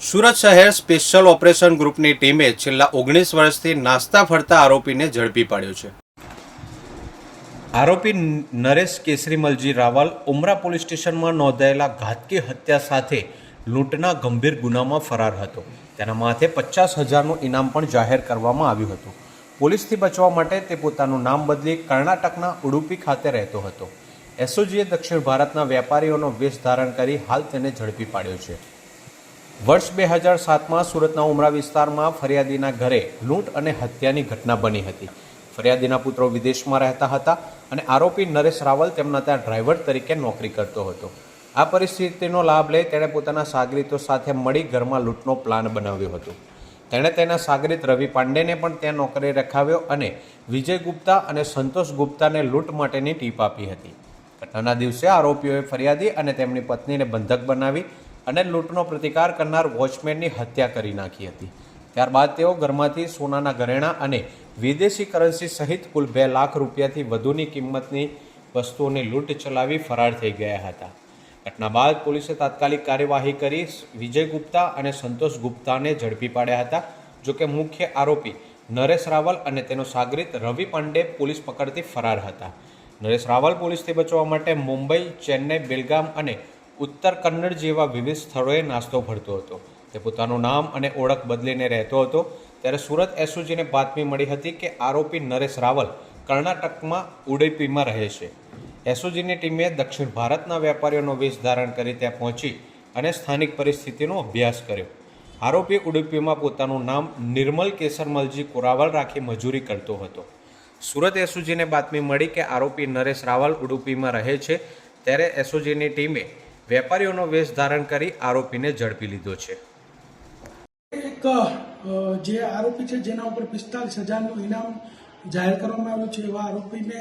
સુરત શહેર special operation ગ્રુપની ટીમે છેલ્લા ઓગણીસ વર્ષથી નાસ્તા ફરતા આરોપીને ઝડપી પાડ્યો છે. આરોપી નરેશ કેસરીમલજી રાવલ ઉમરા પોલીસ સ્ટેશનમાં નોંધાયેલા ઘાતકી હત્યા સાથે લૂંટના ગંભીર ગુનામાં ફરાર હતો. તેના માથે પચાસ હજારનું ઇનામ પણ જાહેર કરવામાં આવ્યું હતું. પોલીસથી બચવા માટે તે પોતાનું નામ બદલી કર્ણાટકના ઉડુપી ખાતે રહેતો હતો. એસઓજીએ દક્ષિણ ભારતના વેપારીઓનો વેશ ધારણ કરી હાલ તેને ઝડપી પાડ્યો છે. વર્ષ બે હજાર સાતમાં સુરતના ઉમરા વિસ્તારમાં ફરિયાદીના ઘરે લૂંટ અને હત્યાની ઘટના બની હતી. ફરિયાદીના પુત્રો વિદેશમાં રહેતા હતા અને આરોપી નરેશ રાવલ તેમના ત્યાં ડ્રાઈવર તરીકે નોકરી કરતો હતો. આ પરિસ્થિતિનો લાભ લઈ તેણે પોતાના સાગરીતો સાથે મળી ઘરમાં લૂંટનો પ્લાન બનાવ્યો હતો. તેણે તેના સાગરીત રવિ પાંડેને પણ ત્યાં નોકરી રખાવ્યો અને વિજય ગુપ્તા અને સંતોષ ગુપ્તાને લૂંટ માટેની ટીપ આપી હતી. ઘટનાના દિવસે આરોપીઓએ ફરિયાદી અને તેમની પત્નીને બંધક બનાવી અને લૂંટનો પ્રતિકાર કરનાર વોચમેનની હત્યા કરી નાખી હતી. ત્યારબાદ તેઓ ઘરમાંથી સોનાના ઘરેણાં અને વિદેશી કરન્સી સહિત કુલ બે લાખ રૂપિયાથી વધુની કિંમતની વસ્તુઓની લૂંટ ચલાવી ફરાર થઈ ગયા હતા. ઘટના બાદ પોલીસે તાત્કાલિક કાર્યવાહી કરી વિજય ગુપ્તા અને સંતોષ ગુપ્તાને ઝડપી પાડ્યા હતા. જોકે મુખ્ય આરોપી નરેશ રાવલ અને તેનો સાગરીત રવિ પાંડે પોલીસ પકડથી ફરાર હતા. નરેશ રાવલ પોલીસથી બચવા માટે મુંબઈ, ચેન્નઈ, બેલગામ અને ઉત્તર કન્નડ જેવા વિવિધ સ્થળોએ નાસ્તો ભરતો હતો. તે પોતાનું નામ અને ઓળખ બદલીને રહેતો હતો. ત્યારે સુરત એસઓજીને બાતમી મળી હતી કે આરોપી નરેશ રાવલ કર્ણાટકમાં ઉડુપીમાં રહે છે. એસઓજીની ટીમે દક્ષિણ ભારતના વેપારીઓનો વેશ ધારણ કરી ત્યાં પહોંચી અને સ્થાનિક પરિસ્થિતિનો અભ્યાસ કર્યો. આરોપી ઉડુપીમાં પોતાનું નામ નિર્મલ કેસરમલજી કોરાવલ રાખી મજૂરી કરતો હતો. સુરત એસઓજીને બાતમી મળી કે આરોપી નરેશ રાવલ ઉડુપીમાં રહે છે. ત્યારે એસઓજીની ટીમે વેપારીઓનો વેશ ધારણ કરી આરોપીને ઝડપી લીધો છે. એક જે આરોપી છે જેના ઉપર પિસ્તાલીસ હજારનું ઇનામ જાહેર કરવામાં આવ્યું છે એવા આરોપીને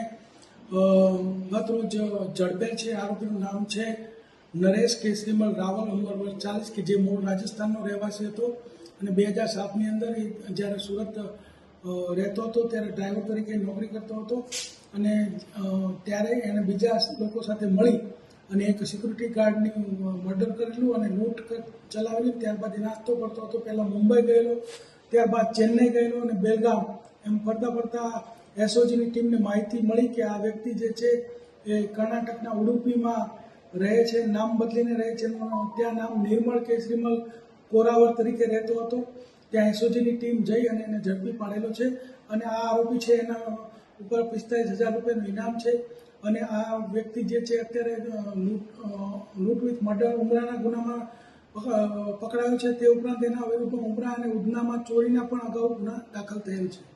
ગત રોજ ઝડપેલ છે, આરોપીનું નામ છે નરેશ કેસરીમલ રાવલ ઉંમર વર્ષ ચાલીસ કે જે મૂળ રાજસ્થાનનો રહેવાસી હતો અને બે હજાર સાતની અંદર એ જ્યારે સુરત રહેતો હતો ત્યારે ડ્રાઈવર તરીકે નોકરી કરતો હતો અને ત્યારે એને બીજા લોકો સાથે મળી અને એક સિક્યુરિટી ગાર્ડની મર્ડર કરેલું અને લૂંટ ચલાવેલી. ત્યારબાદ એ નાસ્તો કરતો હતો. પહેલાં મુંબઈ ગયેલો ત્યારબાદ ચેન્નઈ ગયેલો અને બેલગામ. એમ ફરતા ફરતા એસઓજીની ટીમને માહિતી મળી કે આ વ્યક્તિ જે છે એ કર્ણાટકના ઉડુપીમાં રહે છે, નામ બદલીને રહે છે. એનું ત્યાં નામ નિર્મળ કેસરીમલ કોરાવર તરીકે રહેતો હતો. ત્યાં એસઓજીની ટીમ જઈ અને એને ઝડપી પાડેલો છે. અને આ આરોપી છે એના ઉપર પિસ્તાલીસ હજાર રૂપિયાનું ઇનામ છે. અને આ વ્યક્તિ જે છે અત્યારે લૂંટ વિથ મર્ડર ઉમરાના ગુનામાં પક- પકડાયો છે. તે ઉપરાંત તેના વિરુદ્ધમાં ઉમરા અને ઉધનામાં ચોરીના પણ અગાઉ ગુના દાખલ થયેલ છે.